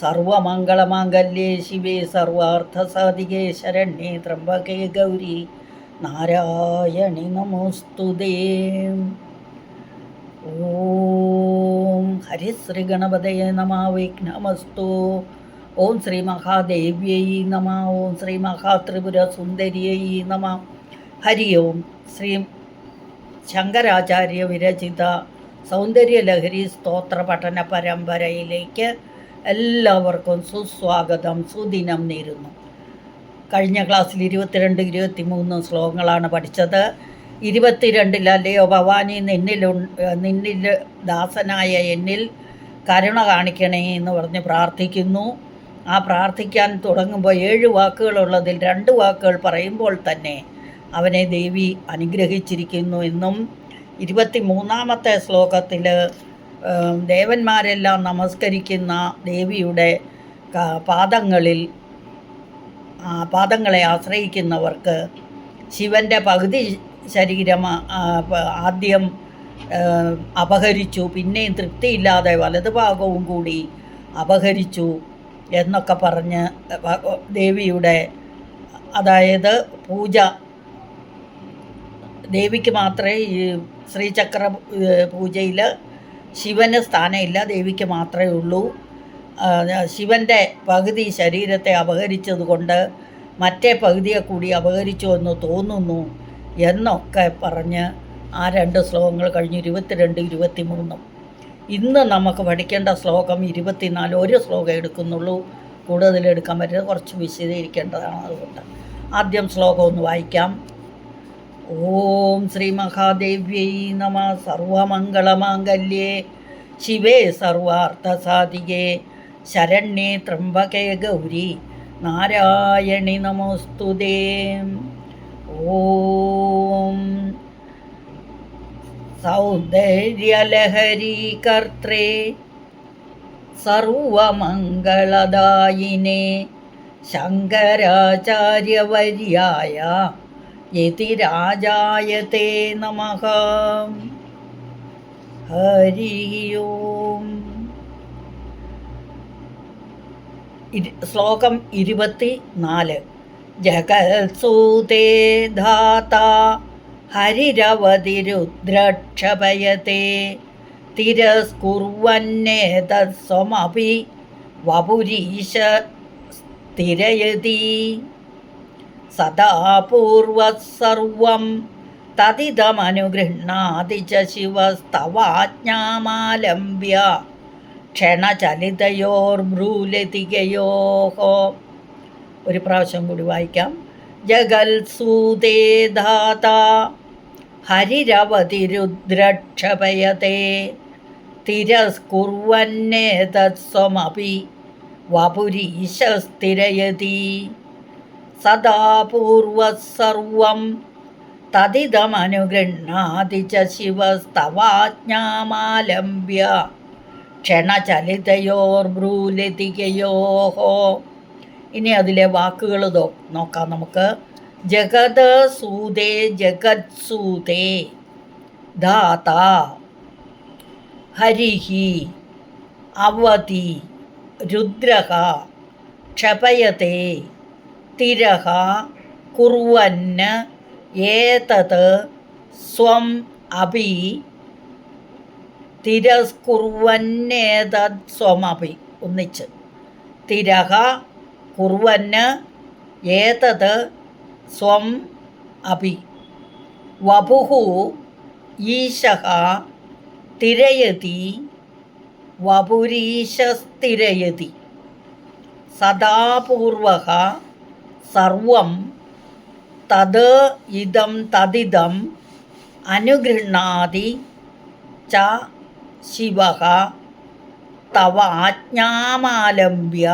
സർവമംഗളമാംഗല്യേ ശിവേ സർവാർത്ഥസാധികേ ശരണ്യേ ത്രംബകേ ഗൗരി. നാരായണി നമോസ്തുതേ ഓം ഹരിശ്രീ ഗണപതയെ നമ വിഘ്നമസ്തു ഓം ശ്രീ മഹാദേവ്യൈ നമ. ഓം ശ്രീ മഹാത്രിപുര സുന്ദരിയൈ നമ. ഹരി ഓം ശ്രീ ശങ്കരാചാര്യ വിരചിത സൗന്ദര്യലഹരി സ്തോത്ര പഠന പരമ്പരയിലേക്ക് എല്ലാവർക്കും സുസ്വാഗതം സുദിനം നേരുന്നു. കഴിഞ്ഞ ക്ലാസ്സിൽ ഇരുപത്തിരണ്ട് ഇരുപത്തി മൂന്ന് ശ്ലോകങ്ങളാണ് പഠിച്ചത്. ഇരുപത്തിരണ്ടിൽ അല്ലയോ ഭവാനി നിന്നിൽ നിന്നിൽ ദാസനായ എന്നിൽ കരുണ കാണിക്കണേ എന്ന് പറഞ്ഞ് പ്രാർത്ഥിക്കുന്നു. ആ പ്രാർത്ഥിക്കാൻ തുടങ്ങുമ്പോൾ ഏഴ് വാക്കുകളുള്ളതിൽ രണ്ട് വാക്കുകൾ പറയുമ്പോൾ തന്നെ അവനെ ദേവി അനുഗ്രഹിച്ചിരിക്കുന്നു എന്നും ഇരുപത്തി മൂന്നാമത്തെ ശ്ലോകത്തിൽ ദേവന്മാരെല്ലാം നമസ്കരിക്കുന്ന ദേവിയുടെ പാദങ്ങളിൽ പാദങ്ങളെ ആശ്രയിക്കുന്നവർക്ക് ശിവന്റെ പകുതി ശരീരം ആദ്യം അപഹരിച്ചു പിന്നെയും തൃപ്തിയില്ലാതെ വലതുഭാഗവും കൂടി അപഹരിച്ചു എന്നൊക്കെ പറഞ്ഞ് ദേവിയുടെ അതായത് പൂജ ദേവിക്ക് മാത്രമേ ഈ ശ്രീചക്ര പൂജയിൽ ശിവന് സ്ഥാനമില്ല ദേവിക്ക് മാത്രമേ ഉള്ളൂ. ശിവന്റെ പകുതി ശരീരത്തെ അപഹരിച്ചത് കൊണ്ട് മറ്റേ പകുതിയെ കൂടി അപഹരിച്ചു എന്ന് തോന്നുന്നു എന്നൊക്കെ പറഞ്ഞ് ആ രണ്ട് ശ്ലോകങ്ങൾ കഴിഞ്ഞ് ഇരുപത്തിരണ്ട് ഇരുപത്തി മൂന്നും ഇന്ന് നമുക്ക് പഠിക്കേണ്ട ശ്ലോകം ഇരുപത്തിനാല്. ഒരു ശ്ലോകം എടുക്കുന്നുള്ളൂ. കൂടുതൽ എടുക്കാൻ പറ്റില്ല. കുറച്ച് വിശദീകരിക്കേണ്ടതാണ് അതുകൊണ്ട്. ആദ്യം ശ്ലോകം ഒന്ന് വായിക്കാം. ഓം ശ്രീ മഹാദേവ്യൈ നമ. സർവമംഗളമാംഗല്യേ. ശിവേ സർവാർത്ഥസാധികേ. ശരണ്യേ ത്രംബകേ ഗൗരി. നാരായണി നമോസ്തുതേ. ഓം. സൗന്ദര്യലഹരി കർത്രേ സർവമംഗളദായിനെ. ശങ്കരാചാര്യവര്യായ യതിരാജായത്തെ നമ ഹരി ഓം ശ്ലോകം ഇരുപത്തി നാല് ജഗത്സൂതേ ധാത ഹരിരവതിരുദ്രക്ഷപയത്തെ തിരസ്കുർവന്നേതസ്വമപി വപുരീശ സ്ഥിരയതി। സദാ പൂർവസർവം തതിതമനുഗൃഹ്ണാതി ച ശിവസ്തവാജ്ഞാമാലംബ്യ ക്ഷണചലിതയോർഭ്രൂലതികയോ. ഒരു പ്രാവശ്യം കൂടി വായിക്കാം. ജഗൽസൂതേ ധാത ഹരിരവതിരുദ്രക്ഷപയത്തെ തിരസ്കുർവന്നേതത്സ്വമപി വപുരീശസ്ഥിരയതി സദാ പൂർവസർവം തതിദമനുഗൃണാതി ച ശിവസ്തവാജ്ഞാമാലംബ്യ. ക്ഷണചലിതയോർഭ്രൂലതികയോ ഇനി അതിലെ വാക്കുകൾ നോക്കാം നമുക്ക്. ജഗത് സൂതേ ജഗത് സൂതേ ധാത ഹരിഹി. അവതി രുദ്രഹ. ക്ഷപയത്തെ തിരഹ कुर्वन् ഏതത് സ്വം अपि തിരസ്കുർവന്നേതത് സ്വമപി ഒന്നിച്ച്. തിരഹ കുർവന് ഏതത് സ്വം അപി വപുഹു ഈശഃ തിരയതി വപുരീശസ്തിരയതി സദാപൂർവ സർവം തത് ഇതം തദിതം അനുഗൃഹാതി ച ശിവ തവ ആജ്ഞാമാലംബ്യ.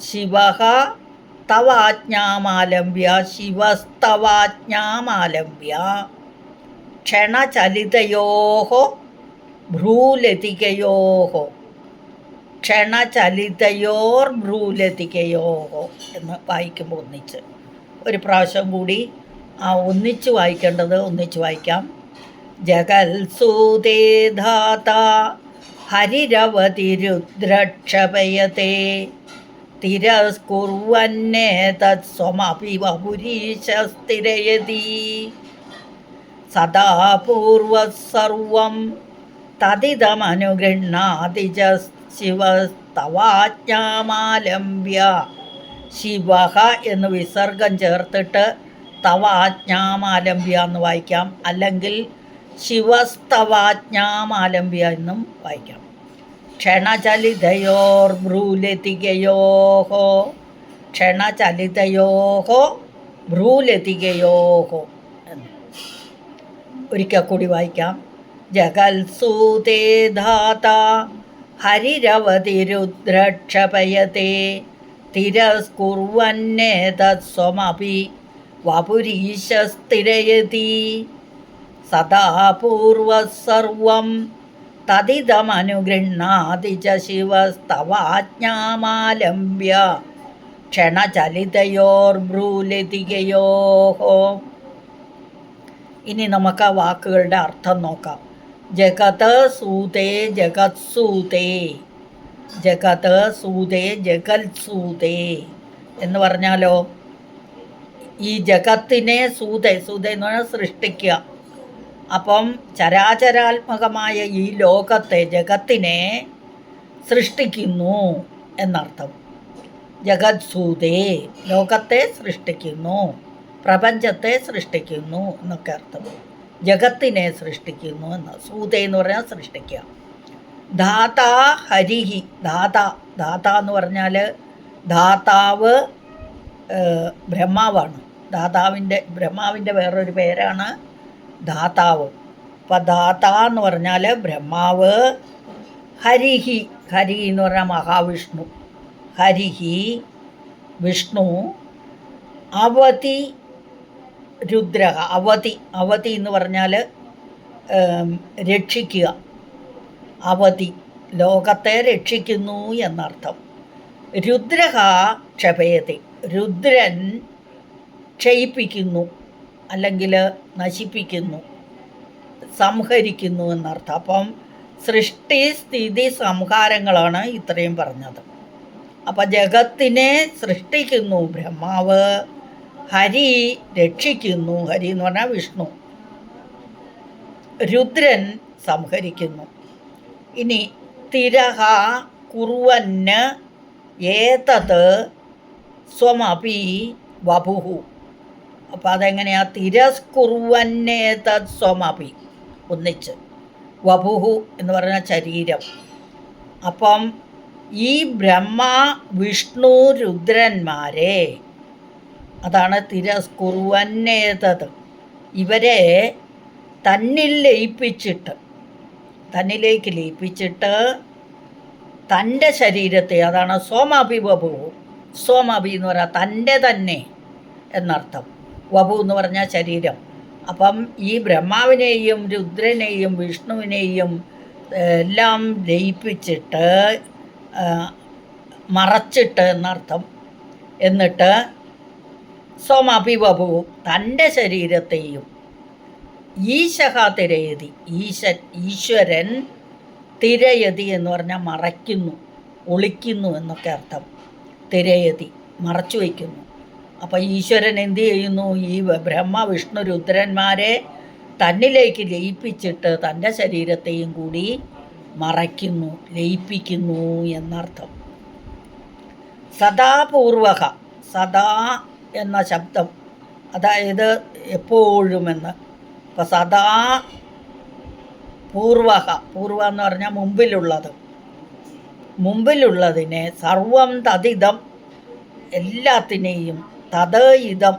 ശിവ തവ ആജ്ഞാമാലംബ്യ ശിവസ്തവാജ്ഞാമാലംബ്യ. ക്ഷണചലിതയോ ഭ്രൂലതികയോ ക്ഷണചലിതയോർ ഭ്രൂലതികയോ എന്ന് വായിക്കുമ്പോൾ ഒന്നിച്ച്. ഒരു പ്രാവശ്യം കൂടി ആ ഒന്നിച്ച് വായിക്കേണ്ടത് ഒന്നിച്ച് വായിക്കാം. ജഗൽസൂതേ ധാത ഹരിരവതിരുദ്രക്ഷപയത്തെ തിരസ്കുർവന്നേ തത്സ്വമപി വപുരീശസ്ഥിരയതി സദാ പൂർവസർവം തദിതമനുഗൃഹാതി ച ശിവസ്തവാജ്ഞാമാലംബ്യ. ശിവ എന്ന് വിസർഗം ചേർത്തിട്ട് തവാജ്ഞാമാലംബ്യ എന്ന് വായിക്കാം. അല്ലെങ്കിൽ ശിവസ്തവാജ്ഞാമാലംബ്യ എന്നും വായിക്കാം. ക്ഷണചലിതയോർ ഭ്രൂലതികയോഹോ ക്ഷണചലിതയോ ഭ്രൂലതികയോ എന്ന്. ഒരിക്കൽ കൂടി വായിക്കാം. ജഗത്സൂതേ ധാത. ഹരിരവതിരുദ്രക്ഷപയത്തെ തിരസ്കുർവന്നേ തത്സ്വമപി सदा സദാ सर्वं तदिदमनुगृह्णाति ച ശിവസ്തവാജ്ഞാമാലംബ്യ ക്ഷണചലിതയോർഭ്രൂലതികയോ ഇനി നമുക്ക് ആ വാക്കുകളുടെ അർത്ഥം നോക്കാം. ജഗത് സൂതേ ജഗത് സൂതേ ജഗത് സൂതേ ജഗത് സൂതേ എന്ന് പറഞ്ഞാലോ ഈ ജഗത്തിനെ സൂത സൂത എന്ന് പറഞ്ഞാൽ സൃഷ്ടിക്കുക. അപ്പം ചരാചരാത്മകമായ ഈ ലോകത്തെ ജഗത്തിനെ സൃഷ്ടിക്കുന്നു എന്നർത്ഥം. ജഗത് സൂതേ ലോകത്തെ സൃഷ്ടിക്കുന്നു പ്രപഞ്ചത്തെ സൃഷ്ടിക്കുന്നു എന്നൊക്കെ അർത്ഥം. ജഗത്തിനെ സൃഷ്ടിക്കുന്നു എന്ന്. സൂത എന്ന് പറഞ്ഞാൽ സൃഷ്ടിക്കുക. ധാതാ ഹരിഹി. ധാത ധാത എന്ന് പറഞ്ഞാൽ ധാതാവ് ബ്രഹ്മാവാണ്. ധാതാവിന്റെ ബ്രഹ്മാവിന്റെ വേറൊരു പേരാണ് ധാതാവ് അപ്പം ധാത എന്ന് പറഞ്ഞാൽ ബ്രഹ്മാവ് ഹരിഹി. ഹരി എന്ന് പറഞ്ഞാൽ മഹാവിഷ്ണു. ഹരിഹി വിഷ്ണു അവതി രുദ്രഹ അവതി അവതി എന്ന് പറഞ്ഞാൽ രക്ഷിക്കുക. അവതി ലോകത്തെ രക്ഷിക്കുന്നു എന്നർത്ഥം. രുദ്രഹ ക്ഷപയതി രുദ്രൻ ക്ഷയിപ്പിക്കുന്നു അല്ലെങ്കിൽ നശിപ്പിക്കുന്നു സംഹരിക്കുന്നു എന്നർത്ഥം. അപ്പം സൃഷ്ടി സ്ഥിതി സംഹാരങ്ങളാണ് ഇത്രയും പറഞ്ഞത്. അപ്പം ജഗത്തിനെ സൃഷ്ടിക്കുന്നു ബ്രഹ്മാവ്. ഹരി രക്ഷിക്കുന്നു. ഹരി എന്ന് പറഞ്ഞാൽ വിഷ്ണു. രുദ്രൻ സംഹരിക്കുന്നു. ഇനി തിരഹ കുറുവന് ഏതത് സ്വമപി വപുഹു. അപ്പം അതെങ്ങനെയാ? തിരസ്കുറുവന്നേതത് സ്വമപി. ഒന്നിച്ച്. വപുഹു എന്ന് പറഞ്ഞ ശരീരം. അപ്പം ഈ ബ്രഹ്മ വിഷ്ണു രുദ്രന്മാരെ അതാണ് തിരസ്കുറുവന്നേതത് ഇവരെ തന്നിൽ ലയിപ്പിച്ചിട്ട് തന്നിലേക്ക് ലയിപ്പിച്ചിട്ട് തന്റെ ശരീരത്തെ അതാണ് സോമാഭി വപു സോമാഭി എന്ന് പറഞ്ഞാൽ തന്റെ തന്നെ എന്നർത്ഥം. വപു എന്ന് പറഞ്ഞാൽ ശരീരം. അപ്പം ഈ ബ്രഹ്മാവിനെയും രുദ്രനെയും വിഷ്ണുവിനെയും എല്ലാം ലയിപ്പിച്ചിട്ട് മറച്ചിട്ട് എന്നർത്ഥം. എന്നിട്ട് സോമാഭിവപു തന്റെ ശരീരത്തെയും ഈശഹ തിരയതി ഈശൻ ഈശ്വരൻ തിരയതി എന്ന് പറഞ്ഞാൽ മറയ്ക്കുന്നു ഒളിക്കുന്നു എന്നൊക്കെ അർത്ഥം. തിരയതി മറച്ചു വയ്ക്കുന്നു. അപ്പോൾ ഈശ്വരൻ എന്തു ചെയ്യുന്നു? ഈ ബ്രഹ്മ വിഷ്ണു രുദ്രന്മാരെ തന്നിലേക്ക് ലയിപ്പിച്ചിട്ട് തന്റെ ശരീരത്തെയും കൂടി മറയ്ക്കുന്നു ലയിപ്പിക്കുന്നു എന്നർത്ഥം. സദാപൂർവക സദാ എന്ന ശബ്ദം. അതായത് എപ്പോഴുമെന്ന്. അപ്പം സദാ പൂർവക പൂർവ എന്ന് പറഞ്ഞാൽ മുമ്പിലുള്ളത്. മുമ്പിലുള്ളതിനെ സർവം തതിതം എല്ലാത്തിനെയും തത് ഇതം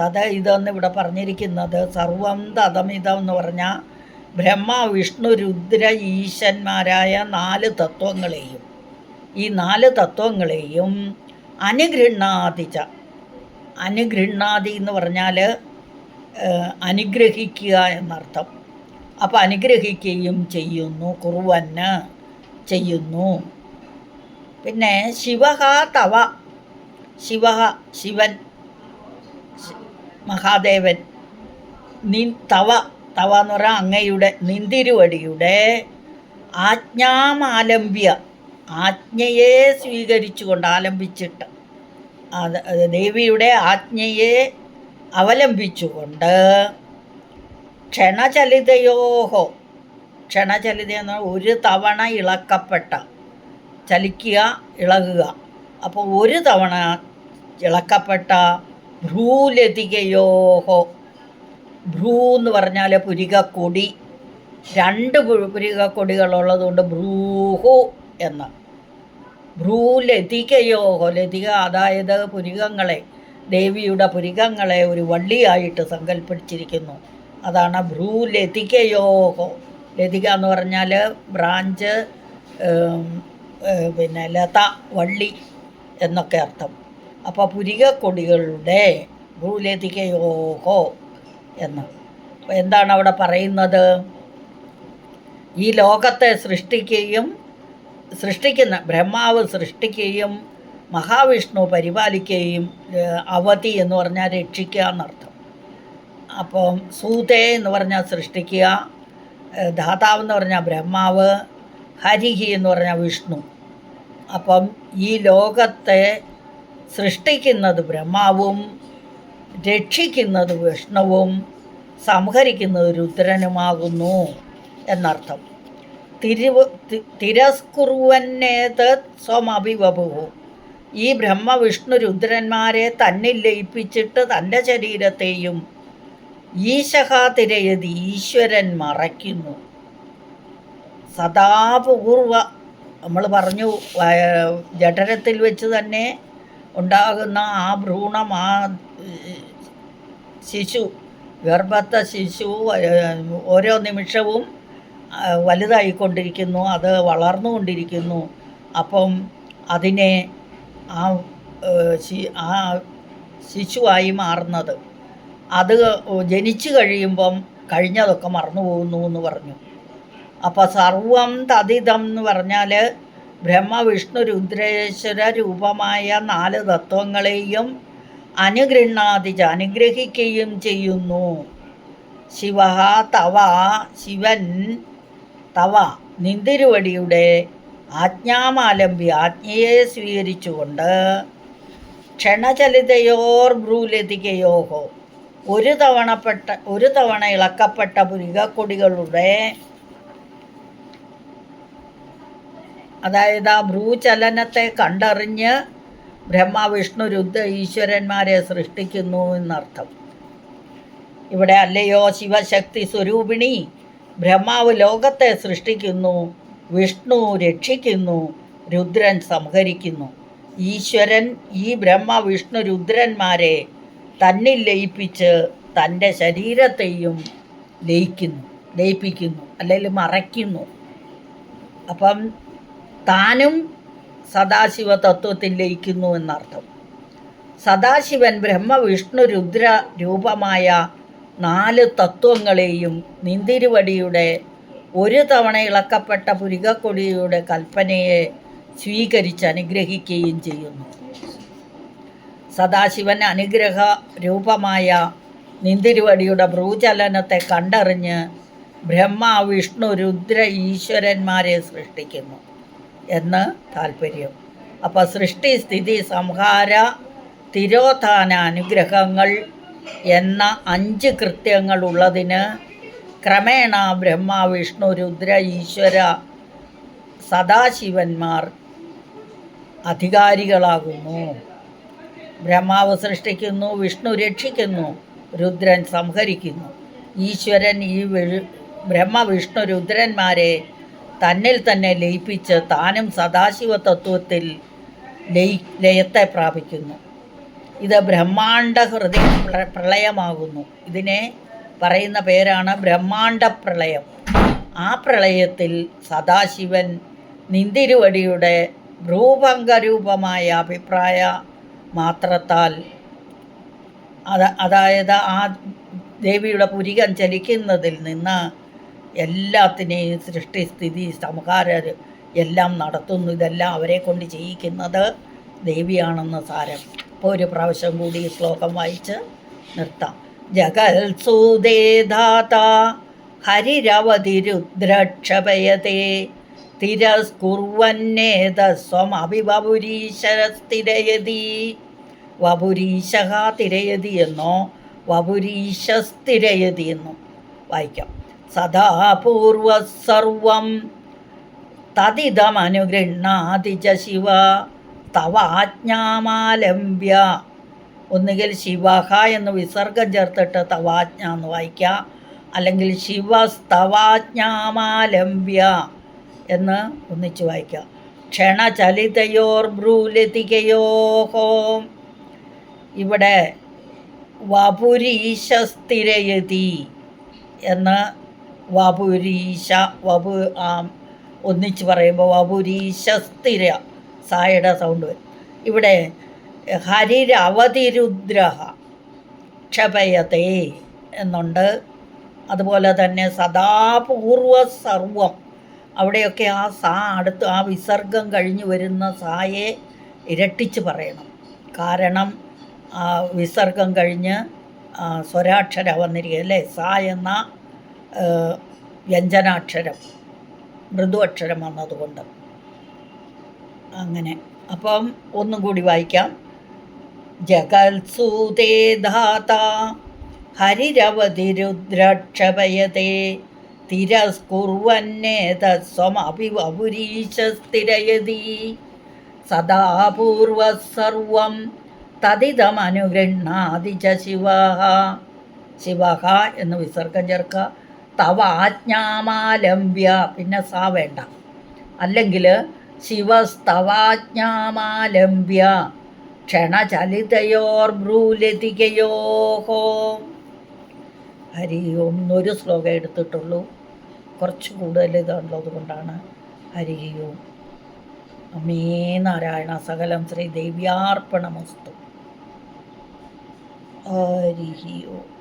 തത് ഇവിടെ പറഞ്ഞിരിക്കുന്നത് സർവം തതമിതം എന്ന് പറഞ്ഞാൽ ബ്രഹ്മ വിഷ്ണു രുദ്ര ഈശന്മാരായ നാല് തത്വങ്ങളെയും. ഈ നാല് തത്വങ്ങളെയും അനുഗൃണ്ണാതിച്ച അനുഗൃണ്ണാതി എന്ന് പറഞ്ഞാൽ അനുഗ്രഹിക്കുക എന്നർത്ഥം. അപ്പോൾ അനുഗ്രഹിക്കുകയും ചെയ്യുന്നു കുറുവന് ചെയ്യുന്നു. പിന്നെ ശിവഹ തവ ശിവ ശിവൻ മഹാദേവൻ നി തവ തവ എന്ന് പറഞ്ഞാൽ അങ്ങയുടെ നിന്തിരുവടിയുടെ ആജ്ഞാമാലംബ്യ ആജ്ഞയെ സ്വീകരിച്ചുകൊണ്ട് ആലംബിച്ചിട്ട് ദേവിയുടെ ആജ്ഞയെ അവലംബിച്ചുകൊണ്ട് ക്ഷണചലിതയോഹോ. ക്ഷണചലിത എന്ന് ഒരു തവണ ഇളക്കപ്പെട്ട ചലിക്കുക ഇളകുക. അപ്പോൾ ഒരു തവണ ഇളക്കപ്പെട്ട ഭ്രൂലതികയോഹോ. ഭ്രൂ എന്ന് പറഞ്ഞാൽ പുരികക്കൊടി. രണ്ട് പുരികക്കൊടികളുള്ളതുകൊണ്ട് ഭ്രൂഹു എന്ന്. ഭ്രൂലതികയോഹോ ലതിക അതായത് പുരികങ്ങളെ ദേവിയുടെ പുരികങ്ങളെ ഒരു വള്ളിയായിട്ട് സങ്കല്പിച്ചിരിക്കുന്നു. അതാണ് ഭ്രൂലതികയോഹോ ലതിക എന്ന് പറഞ്ഞാൽ ബ്രാഞ്ച് പിന്നെ ലത വള്ളി എന്നൊക്കെ അർത്ഥം. അപ്പോൾ പുരികക്കൊടികളുടെ ഭ്രൂലതികയോഹോ എന്ന്. എന്താണ് അവിടെ പറയുന്നത്? ഈ ലോകത്തെ സൃഷ്ടിക്കുകയും സൃഷ്ടിക്കുന്ന ബ്രഹ്മാവ് സൃഷ്ടിക്കുകയും മഹാവിഷ്ണു പരിപാലിക്കുകയും അവധി എന്ന് പറഞ്ഞാൽ രക്ഷിക്കുക എന്നർത്ഥം. അപ്പം സൂതേ എന്ന് പറഞ്ഞാൽ സൃഷ്ടിക്കുക ദാതാവ് എന്ന് പറഞ്ഞാൽ ബ്രഹ്മാവ് ഹരിഹി എന്ന് പറഞ്ഞാൽ വിഷ്ണു. അപ്പം ഈ ലോകത്തെ സൃഷ്ടിക്കുന്നത് ബ്രഹ്മാവും രക്ഷിക്കുന്നത് വിഷ്ണുവും സംഹരിക്കുന്നത് രുദ്രനുമാകുന്നു എന്നർത്ഥം. തിരുവ് തിരസ്കുറുവന്നേത് സ്വമഭിവപുഹു. ഈ ബ്രഹ്മ വിഷ്ണു രുദ്രന്മാരെ തന്നിൽ ലയിപ്പിച്ചിട്ട് തന്റെ ശരീരത്തെയും ഈശഹ തിരയതി ഈശ്വരൻ മറയ്ക്കുന്നു. സദാപൂർവ നമ്മൾ പറഞ്ഞു ജഠരത്തിൽ വെച്ച് തന്നെ ഉണ്ടാകുന്ന ആ ഭ്രൂണം ആ ശിശു ഗർഭത്തെ ശിശു ഓരോ നിമിഷവും വലുതായിക്കൊണ്ടിരിക്കുന്നു അത് വളർന്നുകൊണ്ടിരിക്കുന്നു. അപ്പം അതിനെ ആ ആ ശിശുവായി മാറുന്നത്. അത് ജനിച്ചു കഴിയുമ്പം കഴിഞ്ഞതൊക്കെ മറന്നു പോകുന്നു എന്ന് പറഞ്ഞു. അപ്പോൾ സർവം തതിതം എന്ന് പറഞ്ഞാൽ ബ്രഹ്മ വിഷ്ണു രുദ്രേശ്വര രൂപമായ നാല് തത്വങ്ങളെയും അനുഗൃണ്ണാതിച്ച് അനുഗ്രഹിക്കുകയും ചെയ്യുന്നു. ശിവ തവ ശിവൻ തവ നിന്തിരുവടിയുടെ ആജ്ഞാമാലംബി ആജ്ഞയെ സ്വീകരിച്ചുകൊണ്ട് ക്ഷണചലിതയോർ ഭ്രൂലതികയോഹോ ഒരു തവണപ്പെട്ട ഒരു തവണ ഇളക്കപ്പെട്ട പുരികക്കൊടികളുടെ അതായത് ആ ഭ്രൂചലനത്തെ കണ്ടറിഞ്ഞ് ബ്രഹ്മ വിഷ്ണു രുദ്ര ഈശ്വരന്മാരെ സൃഷ്ടിക്കുന്നു എന്നർത്ഥം. ഇവിടെ അല്ലയോ ശിവശക്തി സ്വരൂപിണി ബ്രഹ്മാവ് ലോകത്തെ സൃഷ്ടിക്കുന്നു വിഷ്ണു രക്ഷിക്കുന്നു രുദ്രൻ സംഹരിക്കുന്നു. ഈശ്വരൻ ഈ ബ്രഹ്മ വിഷ്ണു രുദ്രന്മാരെ തന്നിൽ ലയിപ്പിച്ച് തന്റെ ശരീരത്തെയും ലയിക്കുന്നു ലയിപ്പിക്കുന്നു അല്ലെങ്കിൽ മറയ്ക്കുന്നു. അപ്പം താനും സദാശിവ തത്വത്തിൽ ലയിക്കുന്നു എന്നർത്ഥം. സദാശിവൻ ബ്രഹ്മ വിഷ്ണു രുദ്ര രൂപമായ നാല് തത്വങ്ങളെയും നിന്തിരുവടിയുടെ ഒരു തവണ ഇളക്കപ്പെട്ട പുരികക്കൊടിയുടെ കൽപ്പനയെ സ്വീകരിച്ച് അനുഗ്രഹിക്കുകയും ചെയ്യുന്നു. സദാശിവൻ അനുഗ്രഹ രൂപമായ നിന്തിരുവടിയുടെ ഭ്രൂചലനത്തെ കണ്ടറിഞ്ഞ് ബ്രഹ്മ വിഷ്ണു രുദ്ര ഈശ്വരന്മാരെ സൃഷ്ടിക്കുന്നു എന്ന് താല്പര്യം. അപ്പോൾ സൃഷ്ടി സ്ഥിതി സംഹാര തിരോധാന അനുഗ്രഹങ്ങൾ എന്ന അഞ്ച് കൃത്യങ്ങളുള്ളതിന് ക്രമേണ ബ്രഹ്മ വിഷ്ണു രുദ്ര ഈശ്വര സദാശിവന്മാർ അധികാരികളാകുന്നു. ബ്രഹ്മാവ് സൃഷ്ടിക്കുന്നു വിഷ്ണു രക്ഷിക്കുന്നു രുദ്രൻ സംഹരിക്കുന്നു. ഈശ്വരൻ ഈ വി- ബ്രഹ്മ വിഷ്ണു രുദ്രന്മാരെ തന്നിൽ തന്നെ ലയിപ്പിച്ച് താനും സദാശിവ തത്വത്തിൽ ലയി ലയത്തെ പ്രാപിക്കുന്നു. ഇത് ബ്രഹ്മാണ്ട ഹൃദയ പ്രളയമാകുന്നു. ഇതിനെ പറയുന്ന പേരാണ് ബ്രഹ്മാണ്ട പ്രളയം ആ പ്രളയത്തിൽ സദാശിവൻ നിന്തിരുവടിയുടെ ഭ്രൂഭംഗരൂപമായ അഭിപ്രായ മാത്രത്താൽ അത അതായത് ആ ദേവിയുടെ പുരികം ചലിക്കുന്നതിൽ നിന്ന് എല്ലാത്തിനെയും സൃഷ്ടി സ്ഥിതി സംഹാര എല്ലാം നടത്തുന്നു. ഇതെല്ലാം അവരെ കൊണ്ട് ചെയ്യിക്കുന്നത് ദേവിയാണെന്ന് സാരം. അപ്പോൾ ഒരു പ്രാവശ്യം കൂടി ഈ ശ്ലോകം വായിച്ച് നിർത്താം. ജഗൽ സൂദേധാത ഹരിരവതിരുദ്രക്ഷപയത്തെ തിരസ്കുർവന്നേത സ്വമഭിവപുരീശരസ്ഥിരയതി. വപുരീശ തിരയതി എന്നോ വപുരീശസ്ഥിരയതി എന്നോ വായിക്കാം. സദാ പൂർവസർവം തദിതമനുഗൃഹാതി ച ശിവ. തവാജ്ഞാമാലംബ്യ ഒന്നുകിൽ ശിവഹ എന്ന് വിസർഗം ചേർത്തിട്ട് തവാജ്ഞ എന്ന് വായിക്കുക അല്ലെങ്കിൽ ശിവസ്തവാജ്ഞാമാലംബ്യ എന്ന് ഒന്നിച്ച് വായിക്കുക ക്ഷണചലിതയോർ ഭ്രൂലതികയോഹോ. ഇവിടെ വപുരീശസ്ഥിരയതി എന്ന് വപുരീശ വപു ഒന്നിച്ച് പറയുമ്പോൾ വപുരീശസ്ഥിര സായുടെ സൗണ്ട് വരും. ഇവിടെ ഹരിരവതിരുദ്രഹ ക്ഷപയത്തെ എന്നുണ്ട്. അതുപോലെ തന്നെ സദാപൂർവ സർവം. അവിടെയൊക്കെ ആ സാ അടുത്ത് ആ വിസർഗം കഴിഞ്ഞ് വരുന്ന സായെ ഇരട്ടിച്ച് പറയണം. കാരണം ആ വിസർഗം കഴിഞ്ഞ് സ്വരാക്ഷരം വന്നിരിക്കുക അല്ലേ? സാ എന്ന വ്യഞ്ജനാക്ഷരം മൃദു അക്ഷരം വന്നതുകൊണ്ട്. അങ്ങനെ. അപ്പം ഒന്നും കൂടി വായിക്കാം. ജഗത്സൂതേ ധാത ഹരിരവതിരുദ്രക്ഷപയത്തെ തിരസ്കുർവന്നേതസ്വമഭിവപുരീശസ്ഥിരയതി സദാ പൂർവസർവം തതിതമനുഗൃഹാതി ച ശിവ ശിവ എന്ന് വിസർഗം ചേർക്കുക തവ ആജ്ഞാമാലംബ്യ പിന്നെ സാ വേണ്ട. അല്ലെങ്കിൽ ശിവസ്തവാജ്ഞാമാലംബ്യ ക്ഷണചലിതയോർഭ്രൂലതികയോഹോ ഹരി ഓം എന്നൊരു ശ്ലോകം എടുത്തിട്ടുള്ളൂ. കുറച്ച് കൂടുതൽ ഇതുള്ളത് കൊണ്ടാണ് ഹരി ഓം. അമേ നാരായണ സകലം ശ്രീ ദേവ്യാർപ്പണമസ്തു. ഹരി ഓം.